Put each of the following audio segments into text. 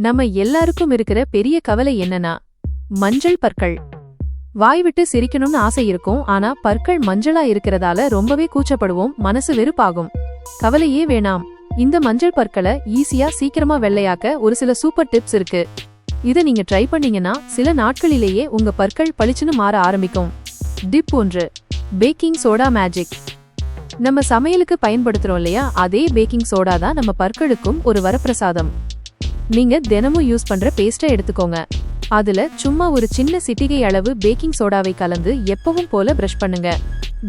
நம்ம எல்லாருக்கும் இருக்கிற பெரிய கவலை என்னன்னா மஞ்சள் பற்கள். வாய் விட்டு சிரிக்கணும்னு ஆசை இருக்கும் ஆனா பற்கள் மஞ்சளா இருக்கிறதால ரொம்பவே கூச்சப்படுவோம் மனசு வெறுப்பாகும். கவலையே வேணாம். இந்த மஞ்சள் பற்களை ஈஸியா சீக்கிரமா வெள்ளையாக்க ஒரு சில சூப்பர் டிப்ஸ் இருக்கு. இதை நீங்க ட்ரை பண்ணீங்கன்னா சில நாட்களிலேயே உங்க பற்கள் பளிச்சுன்னு மாற ஆரம்பிக்கும். டிப் ஒன்று. பேக்கிங் சோடா மேஜிக் நம்ம சமையலுக்கு பயன்படுத்துறோம் இல்லையா? அதே பேக்கிங் சோடா தான் நம்ம பற்களுக்கும் ஒரு வரப்பிரசாதம். நீங்க தினமும் யூஸ் பண்ற பேஸ்ட்டை எடுத்துக்கோங்க. அதுல சும்மா ஒரு சின்ன சிட்டிகை அளவு பேக்கிங் சோடாவை கலந்து எப்பவும் போல பிரஷ் பண்ணுங்க.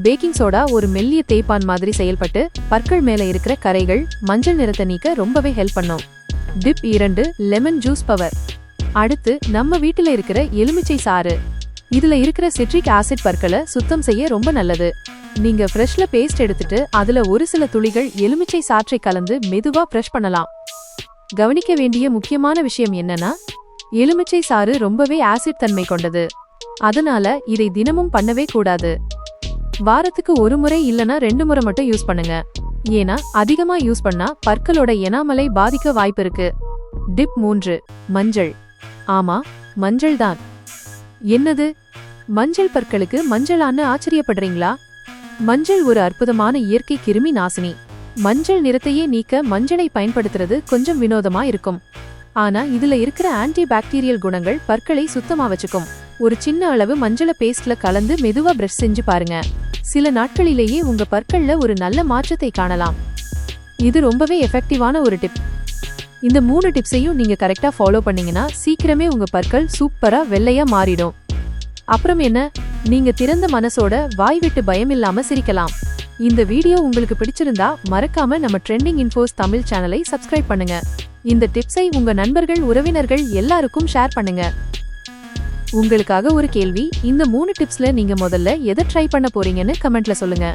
பேக்கிங் சோடா ஒரு மெல்லிய தேய்ப்பான் மாதிரி செயல்பட்டு பற்கள் மேல இருக்கிற கரைகள் மஞ்சள் நிறத்தை நீக்க ரொம்பவே ஹெல்ப் பண்ணும். டிப் இரண்டு லெமன் ஜூஸ் பவர் அடுத்து நம்ம வீட்டுல இருக்கிற எலுமிச்சை சாறு. இதுல இருக்கிற சிட்ரிக் ஆசிட் பற்களை சுத்தம் செய்ய ரொம்ப நல்லது. நீங்க ஃப்ரெஷ்ல பேஸ்ட் எடுத்துட்டு அதுல ஒரு சில துளிகள் எலுமிச்சை சாற்றை கலந்து மெதுவா ஃப்ரெஷ் பண்ணலாம். கவனிக்க வேண்டிய முக்கியமான விஷயம் என்னன்னா எலுமிச்சை சாறு ரொம்பவே ஆசிட் தன்மை கொண்டது. அதனால இதை தினமும் பண்ணவே கூடாது. வாரத்துக்கு ஒரு முறை இல்லனா ரெண்டு முறை மட்டும் யூஸ் பண்ணுங்க. ஏன்னா அதிகமா யூஸ் பண்ணா பற்களோட எனாமலை பாதிக்க வாய்ப்பு இருக்கு. டிப் மூன்று மஞ்சள். ஆமா மஞ்சள் தான். என்னது? மஞ்சள் பற்களுக்கு மஞ்சளான்னு ஆச்சரியப்படுறீங்களா? மஞ்சள் ஒரு அற்புதமான இயற்கை கிருமி நாசினி. மஞ்சள் நிறத்தையே நீக்க மஞ்சளை பயன்படுத்துறது கொஞ்சம் வினோதமா இருக்கும். ஆனா இதுல இருக்கிற ஆன்டி பாக்டீரியல் குணங்கள் பற்களை சுத்தமா வச்சுக்கும். ஒரு சின்ன அளவு மஞ்சள பேஸ்ட்ல கலந்து மெதுவா பிரஷ் செஞ்சு பாருங்க. சில நாட்களிலேயே உங்க பற்கள்ல ஒரு நல்ல மாற்றத்தை காணலாம். இது ரொம்பவே எஃபெக்டிவான ஒரு டிப் இந்த மூணு டிப்ஸையும் நீங்க கரெக்டா ஃபாலோ பண்ணீங்கன்னா சீக்கிரமே உங்க பற்கள் சூப்பரா வெள்ளையா மாறிடும். அப்புறம் என்ன? நீங்க திறந்த மனசோட வாய் விட்டு பயம் இல்லாம சிரிக்கலாம். இந்த வீடியோ உங்களுக்கு பிடிச்சிருந்தா மறக்காம நம்ம ட்ரெண்டிங் இன்ஃபோஸ் தமிழ் சேனலை சப்ஸ்கிரைப் பண்ணுங்க. இந்த டிப்ஸை உங்க நண்பர்கள் உறவினர்கள் எல்லாருக்கும் ஷேர் பண்ணுங்க. உங்களுக்காக ஒரு கேள்வி இந்த மூணு டிப்ஸ்ல நீங்க முதல்ல எதை ட்ரை பண்ண போறீங்கன்னு கமெண்ட்ல சொல்லுங்க.